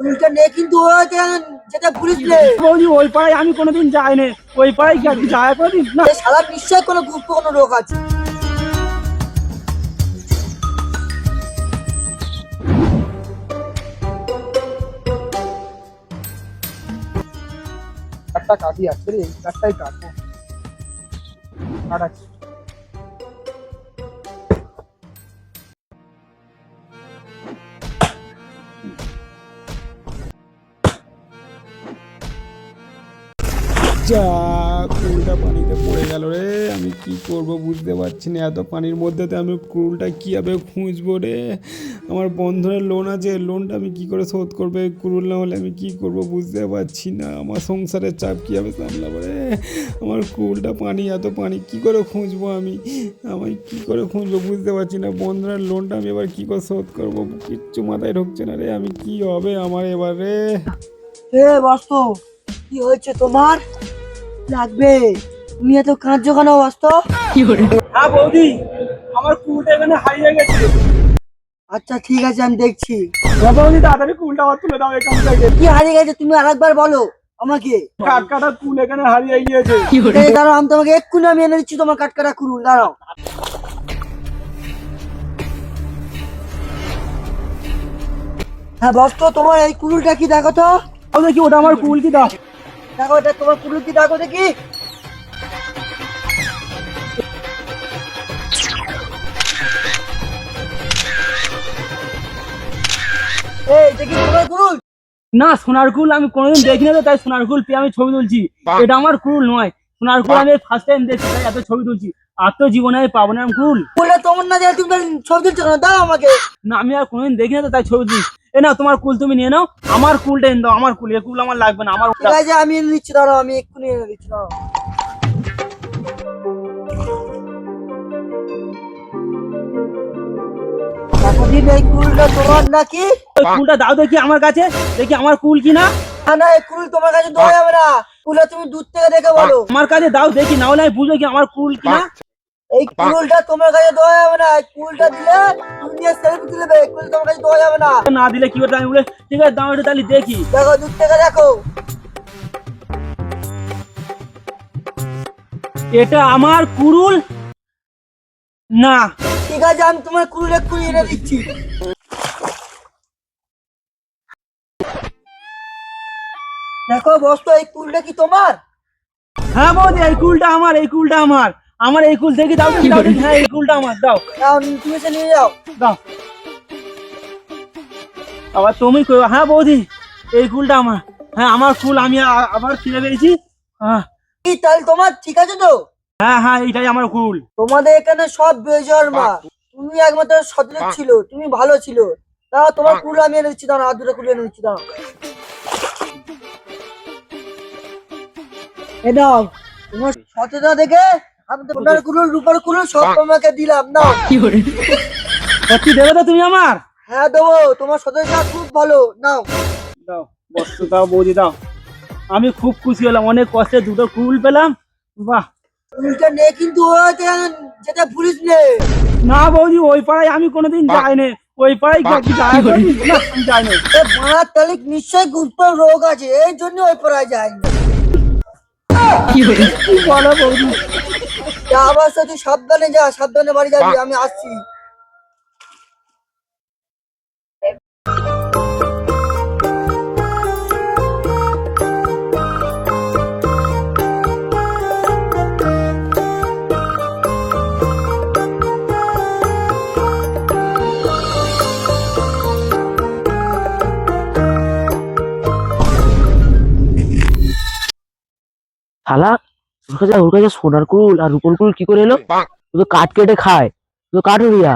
উল্টা নে কিন্তু ওই যে- যেটা পুলিশ নে ওই পাড়ায় আমি কোনোদিন যাইনি। ওই পাড়ায় যায় কোনোদিন না। শালা নিশ্চয় কোনো গুপ্ত কোনো রোগ আছে। একটা কাটি আছে রে এই কাঠটাই কাটবো কাটাচ্ছি যা কুলটা পানিতে পড়ে গেল রে। আমি কি করব বুঝতে পারছি না। এত পানির মধ্যে তো আমি কুলটা কীভাবে খুঁজবো রে? আমার বন্ধনের লোন আছে লোনটা আমি কি করে শোধ করব? কুরুল না হলে আমি কি করব বুঝতে পারছি না। আমার সংসারের চাপ কীভাবে সামলাবো রে? আমার কুলটা পানি, এত পানি কি করে খুঁজবো আমি? আমি কি করে খুঁজবো বুঝতে পারছি না। বন্ধনের লোনটা আমি এবার কি করে শোধ করব? কিচ্ছু মাথায় ঢুকছে না রে। আমি কি হবে আমার এবার? এ বাস্তু কি হয়েছে তোমার? লাগবে। তুমি এত কাঁদছো কেন হ্যাঁ বৌদি আমার কুলটা এখানে হারিয়ে গেছে। আচ্ছা ঠিক আছে আমি দেখছি। বৌদি তাড়াতাড়ি কুলটা তুলে দাও এখান থেকে। কি হারিয়ে গেছে তুমি আরেকবার বলো আমাকে। কাঠ কাটা কুল এখানে হারিয়ে গিয়েছে। এই দাঁড়াও আমি তোমাকে এক্ষুনি আমি এনে দিচ্ছি তোমার কাটকাটা কুরুল দাঁড়াও। হ্যাঁ বস্তু তোমার এই কুরুলটা কি দেখো তো। দেখি ওটা আমার কুল কি দাও। দেখো এটা তোমার কুরুল কি দেখো। দেখি না সোনার কুল আমি কোনোদিন দেখিনি তো তাই সোনার কুল পেয়ে আমি ছবি তুলছি। এটা আমার কুল নয়। সোনার কুল আমি ফার্স্ট টাইম দেখছি তাই এত ছবি তুলছি। আর তো জীবনে আমি পাবো না আমি কুল। কুলটা তোমার না তুমি ছবি তুলছো না দাও আমাকে। না আমি আর কোনোদিন দেখিনি তো তাই ছবি তুলছি। এ নাও তোমার কুল তুমি নিয়ে নাও। আমার কুলটা এনে দাও আমার কুল। এ কুল আমার লাগবে না আমার ঠিক আছে আমি এনে দিচ্ছি দাঁড়াও আমি এক্ষুনি এনে দিচ্ছি দাঁড়াও। এই কুলটা তোমার নাকি? ওই কুলটা দাও দেখি আমার কাছে দেখি আমার কুল কি না না এই কুল তোমার কাছে দেওয়া যাবে না। কুলটা তুমি দূর থেকে দেখে বলো। আমার কাছে দাও দেখি না হলে আমি বুঝব কি আমার কুল কি না এই কুলটা তোমার কাছে দেওয়া যাবে না কুলটা দিলে তুমি নিয়ে সেলফি তুলবে এই কুল তোমার কাছে দেওয়া যাবে না। না দিলে কি করতে আমি বলে ঠিক আছে দাও এটা তাহলে দেখি। দেখো দূর থেকে দেখো। এটা আমার কুরুল? না। ঠিক আছে আমি তোমার কুল এক্ষুনি এনে দিচ্ছি। দেখো বস্তু এই কুলটা কি তোমার? হ্যাঁ বৌদি এই কুলটা আমার এই কুলটা আমার। আমার এই কুল দেখি দাও দাও হ্যাঁ এই কুলটা আমার দাও। দাও তুমি এসে নিয়ে যাও। দাও। আবার তুমি কই হ্যাঁ বৌদি এই কুলটা আমার। হ্যাঁ আমার কুল আমি আবার ফিরে পেয়েছি। হ্যাঁ। তাহলে তোমার ঠিক আছে তো? হ্যাঁ হ্যাঁ এইটাই আমার কুল। তোমাদের এখানে সব বেজর মা। তুমি একমাত্র সদরে ছিল তুমি ভালো ছিল। দাও তোমার কুল আমি এনে দিচ্ছি দাও আর দুটো কুল এনে দিচ্ছি দাও। এ নাও তোমার সততা দেখে আমি তো সোনার কুল রূপার কুল সব তোমাকে দিলাম নাও। সত্যি দেবে তো তুমি আমার? হ্যাঁ দেবো। তোমার সততা খুব ভালো নাও। দাও বস্তু দাও বৌদি দাও। আমি খুব খুশি হলাম অনেক কষ্টে দুটো কুল পেলাম। বাহ। কুলটা নে কিন্তু যেটা পুলিশ নে। না বৌদি ওই পাড়ায় আমি কোনোদিন যাইনি। ওই পাড়ায় কি কোনোদিন? না যাইনি। এ বাড়ার তাহলে নিশ্চয়ই গুপ্ত রোগ আছে এই জন্য ওই পড়ায় যায়নি কি বলো বৌদি? যা আবার তুই সাবধানে যা সাবধানে বাড়ি যাবি আমি আসছি। শালা ওর কাছে ওর কাছে সোনার কুল আর রূপোর কুল কি করে এলো? ও তো কাঠ কেটে খায়। ও তো কাঠুরিয়া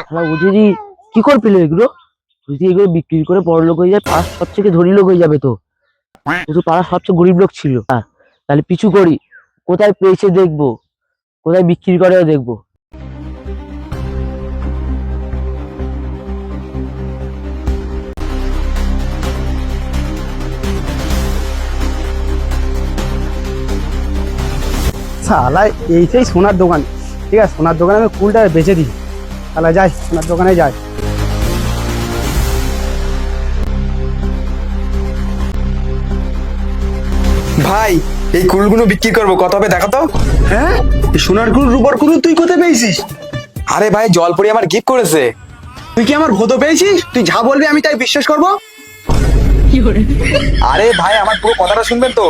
শালা ও যদি কি করে পেল এগুলো যদি এগুলো বিক্রি করে বড় লোক হয়ে যায় পাড়ার সব থেকে ধনী লোক হয়ে যাবে তো। ও তো পাড়ার সবচেয়ে গরিব লোক ছিল। হ্যাঁ, তাহলে পিছু করি। কোথায় পেয়েছে দেখব? কোথায় বিক্রি করে দেখব? আচ্ছা, সালাই এই সেই সোনার দোকান। ঠিক আছে সোনার দোকানে আমি কুলটা বেঁচে দিই। তাহলে যাই সোনার দোকানে যাই। ভাই এই কুলগুলো বিক্রি করব কত হবে দেখো তো। হ্যাঁ? সোনার কুল রূপার কুল তুই কোথায় পেয়েছিস? আরে ভাই জলপরি আমার গিফট করেছে। তুই কি আমার ভোতো পেয়েছিস? তুই যা বলবি আমি তাই বিশ্বাস করব। আরে ভাই আমার পুরো কথাটা শুনবেন তো।